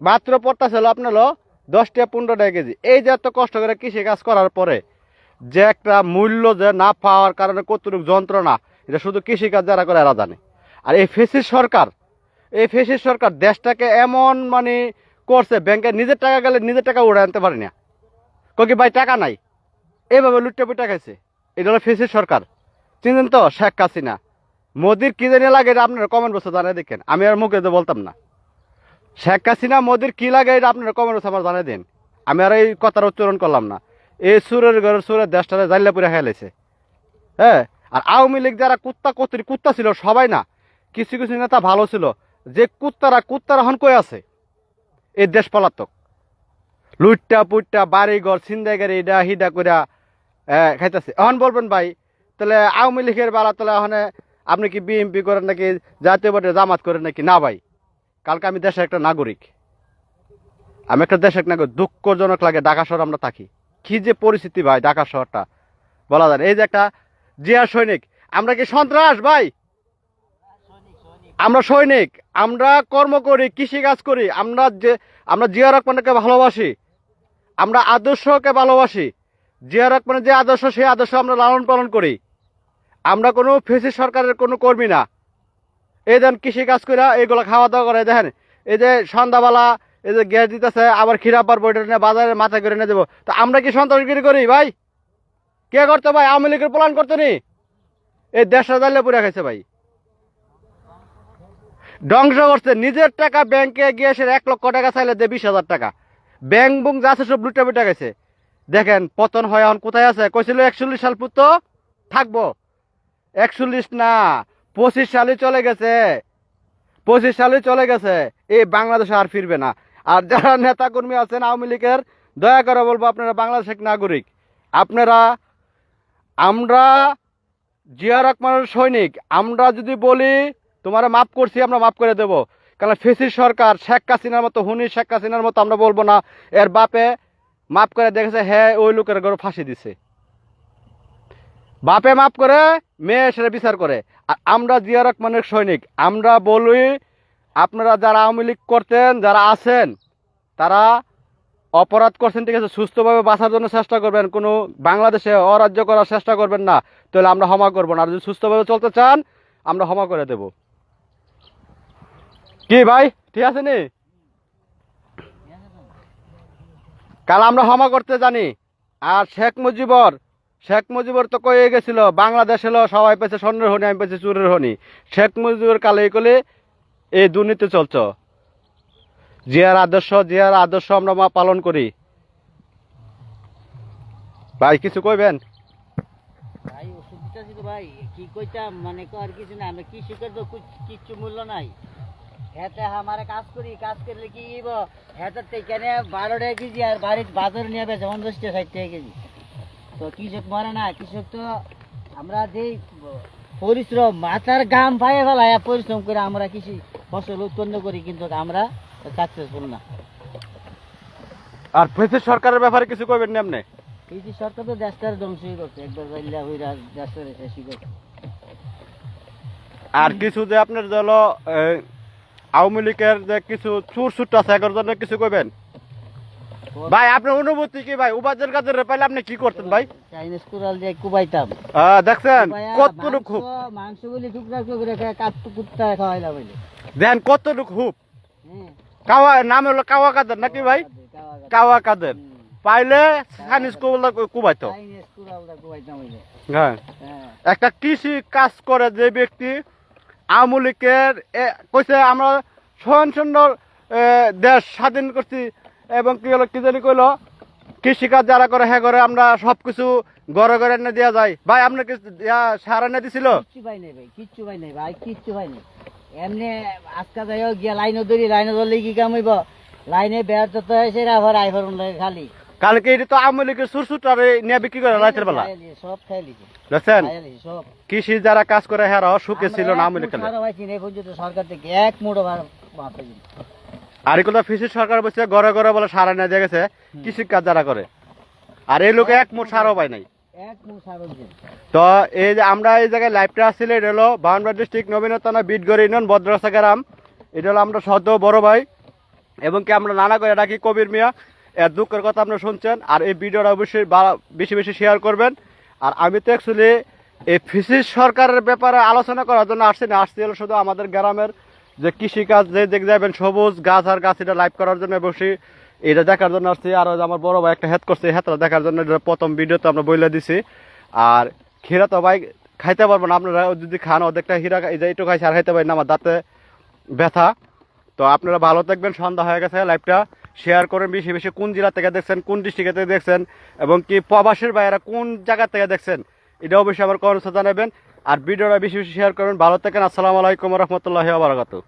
মাত্র পড়তেছিল আপনার হলো দশ টাকা পনেরো টাকা কেজি। এই যে এত কষ্ট করে কৃষি কাজ করার পরে যে একটা মূল্য যে না পাওয়ার কারণে কতটুকু যন্ত্রণা, এটা শুধু কৃষিকাজ যারা করে এরা জানে। আর এই ফেসির সরকার, এই ফেসির সরকার দেশটাকে এমন মানে করছে, ব্যাংকে নিজের টাকা গেলে নিজের টাকা উড়ে আনতে পারে না। কি ভাই টাকা নাই? এইভাবে লুটে পুটে খাইছে এটা হলো ফেসির সরকার। চিনেন তো শেখ হাসিনা। মোদির কি জানি লাগে এটা আপনারা কমেন্ট বক্সে জানাই দেখেন। আমি আর মুখে তো বলতাম না। শেখ হাসিনা, মোদির কি লাগে এটা আপনারা কমেন্ট আমার জানাই দিন। আমি আর এই কথার উচ্চারণ করলাম না। এই সুরের ঘরের সুরের দেশটারে জাইলে পুরে খেলেছে হ্যাঁ? আর আওয়ামী লীগ যারা কুত্তা কত্রি কুত্তা ছিল, সবাই না, কিছু কিছু নেতা ভালো ছিল। যে কুত্তারা কুত্তারা হন কই আছে? এই দেশ পলাতক। লুটটা পুটটা বাড়ি ঘর ছিন্দাইগারি ইডা হিডা কইরা খাইতেছে। এখন বলবেন ভাই, তাহলে আওয়ামী লীগের বেলা তাহলে ওখানে আপনি কি বিএনপি করেন নাকি জাতীয় পার্টির জামাত করেন নাকি? না ভাই। কালকে আমি দেশের একটা নাগরিক। আমি একটা দেশের নাগরিক, দুঃখজনক লাগে ঢাকা শহর আমরা থাকি। কি যে পরিস্থিতি ভাই ঢাকা শহরটা। বলা যায় এই যে একটা জিয়া সৈনিক, আমরা কি সন্ত্রাস ভাই? আমরা সৈনিক, আমরা কর্ম করি, কৃষি কাজ করি, আমরা যে, আমরা জিয়া রহমানকে ভালোবাসি, আমরা আদর্শকে ভালোবাসি। জিয়া রহমানের যে আদর্শ, সেই আদর্শ আমরা লালন পালন করি। আমরা কোনো ফেসি সরকারের কোনো কর্মী না। এই দেন কৃষি কাজ করে এইগুলো খাওয়া দাওয়া করে, দেখেন। এই যে সন্ধ্যাবেলা এই যে গ্যাস দিতেছে, আবার খিরাপার বইটা নিয়ে বাজারে মাথা করে নিয়ে দেবো তো আমরা কি সন্ত্রাসগিরি করি ভাই? কে করতো ভাই? আওয়ামী লীগের প্ল্যান করতো নি? এই দেশটা জানলে পুরে খাইছে ভাই। ধ্বংস করছে। নিজের টাকা ব্যাংকে গিয়ে সে এক লক্ষ টাকা চাইলে দে বিশ হাজার টাকা। ব্যাংক বুং যা আছে সব লুটে বুটে গেছে দেখেন, পতন হয় এখন কোথায় আছে? কইছিল একচল্লিশ সাল পুত্র থাকব। একচল্লিশ না পঁচিশ সালে চলে গেছে। পঁচিশ সালে চলে গেছে। এই বাংলাদেশে আর ফিরবে না। আর যারা নেতা কর্মী আছেন আওয়ামী লীগের, দয়া করে বলব আপনারা বাংলাদেশের নাগরিক। আপনারা, আমরা জিয়া রহমানের সৈনিক। আমরা যদি বলি, তোমার মাফ করছি, আমরা মাফ করে দেব। কারণ ফেসির সরকার, শেখ হাসিনার মতো, হুনি শেখ হাসিনার মতো আমরা বলব না। এর বাপে মাফ করে দেখেছে হ্যাঁ ওই লোকের ঘরে ফাঁসি দিছে। বাপে মাফ করে, মেয়ে সেটা বিচার করে। আমরা জিয়া রহমানের সৈনিক। আমরা বলি, আপনারা যারা আওয়ামী লীগ করতেন, যারা আছেন, তারা অপরাধ করছেন, ঠিক আছে, সুস্থভাবে বাঁচার জন্য চেষ্টা করবেন। কোনো বাংলাদেশে অরাজ্য করার চেষ্টা করবেন না। তাহলে আমরা ক্ষমা করব না। আর যদি সুস্থভাবে চলতে চান, আমরা ক্ষমা করে দেব। কি ভাই, ঠিক আছে নি? কাল আমরা ক্ষমা করতে জানি। আর শেখ মুজিবর শেখ মুজিবর তো কয়ে গেছিল বাংলাদেশ হলো সবাই পেয়েছে স্বর্ণের হনি, আমি পেয়েছি চুরের হনি। শেখ মুজিবর কালে কলে এই দুর্নীতি চলছ জিয়ার আদর্শ জিয়ার আদর্শ আমরা মা পালন করি। ভাই, কিছু কইবেন? ভাই দিতেছি তো ভাই, কি কইতাম? মানে আর কিছু না, আমরা কৃষকের তো কুছ- মূল্য নাই। হেতে আমারে কাজ করি, কাজ করলে কি হেতে থেকে বারো টাকা কেজি আর বাড়ির বাজার নিয়ে বেছে পঞ্চাশ ষাট টাকা কেজি। তো কৃষক মরে না কৃষক তো আমরা যেই পরিশ্রম মাথার গাম পায়ে ফেলাই পরিশ্রম করে আমরা কৃষি ফসল উৎপন্ন করি কিন্তু আমরা সাকসেসফুল না। আর ফেসিস সরকারের ব্যাপারে কিছু কইবেন না আপনি? কৃষি সরকার তো দেশটার ধ্বংসই করছে একবার জাইলা হইরা দেশের শেষই করছে আর কিছু যে আপনার যে হলো আওয়ামী লীগের যে কিছু চুর সুট আছে এগারো জনের কিছু কইবেন? ভাই আপনার অনুভূতি কি ভাই? উপাজের কাজের পাইলে আপনি কি করতেন ভাই? চাইনিজ কুড়াল যে কুবাইতাম। আহ, দেখছেন? কুবাইয়া কতটুকু হুপ মাংস- মাংসগুলি টুকরা টুকরা করে কাটু কুত্তা খাওয়াইলাম দেখেন কতটুকু হুপ? হ্যাঁ। কাওয়া নাম হলো কাওয়া কাদের নাকি ভাই? কাওয়া কাদের পাইলে চাইনিজ কুবাইতো। চাইনিজ কুবাইতাম হ্যাঁ। হ্যাঁ। একটা কৃষি কাজ করে যে ব্যক্তি এ- কইছে আমরা স্বয়ং সুন্দর দেশ স্বাধীন করছি এবং কি হলো কি জানি কইলো কৃষিকাজ যারা করে হ্যাঁ করে আমরা সব কিছু ঘরে ঘরে এনে দেওয়া যায়। ভাই আপনার কি সার এনে দিছিল? কিচ্ছু পাই নাই ভাই কিচ্ছু পাই নাই ভাই কিচ্ছু পাই নাই। এমনি আজকা যাই গিয়া লাইনও ধরি লাইনও ধরলে কি কাম হইব? লাইনে তো হয়েছে আবার খালি। কালকে এটি তো আওয়ামী লীগের সুর সুটারে নিয়ে বিক্রি করে রাতের বেলা। সব খাই লিছে। বুঝছেন খাইয়া লিছে, সব। কৃষি যারা কাজ করে হ্যাঁ সুখে ছিল না পর্যন্ত সরকার থেকে এক মুঠো। আর এগুলো ফিসি সরকার বসে ঘরে ঘরে বলে সারা নিয়ে দিয়ে গেছে কৃষি কাজ যারা করে। আর এই লোকে এক মুঠ সারও পায় নাই। তো এই যে আমরা এই জায়গায় লাইভটা আসছিল এটা হলো বাউন্ডার ডিস্ট্রিক্ট নবীনতনা বিটগড় ইউনিয়ন ভদ্রসা গ্রাম। এটা হলো আমরা সদ্য বড় ভাই। এবং কি আমরা নানা করে ডাকি কবির মিয়া এর দুঃখের কথা আপনারা শুনছেন। আর এই ভিডিওটা অবশ্যই বেশি বেশি শেয়ার করবেন। আর আমি তো অ্যাকচুয়ালি এই ফিসিস সরকারের ব্যাপারে আলোচনা করার জন্য আসছি না। আসছি হলো শুধু আমাদের গ্রামের যে কৃষিকাজ যে দিক যাবেন, সবুজ গাছ আর গাছ এটা লাইভ করার জন্য বসি। এটা দেখার জন্য আসছি। আর আমার বড় ভাই একটা হেড করছে হেতটা দেখার জন্য এটা প্রথম ভিডিওতে আমরা বইলে দিছি। আর ক্ষীরা তো ভাই খাইতে পারব না, আপনারা যদি খান অর্ধেকটা হীরা এই যে একটু খাইছে আর খাইতে পারি না, আমার দাঁতে ব্যথা। তো আপনারা ভালো থাকবেন, সন্ধ্যা হয়ে গেছে লাইভটা শেয়ার করেন বেশি বেশি, কোন জেলা থেকে দেখছেন, কোন ডিস্ট্রিক্ট থেকে দেখছেন, এবং কি প্রবাসের বাইরে কোন জায়গা থেকে দেখছেন, এটা অবশ্যই আমার কমেন্টসে জানাবেন। আর ভিডিওটা বেশি বেশি শেয়ার করবেন। ভালো থাকেন। আসসালামু আলাইকুম রহমতুল্লাহ বারাকাতু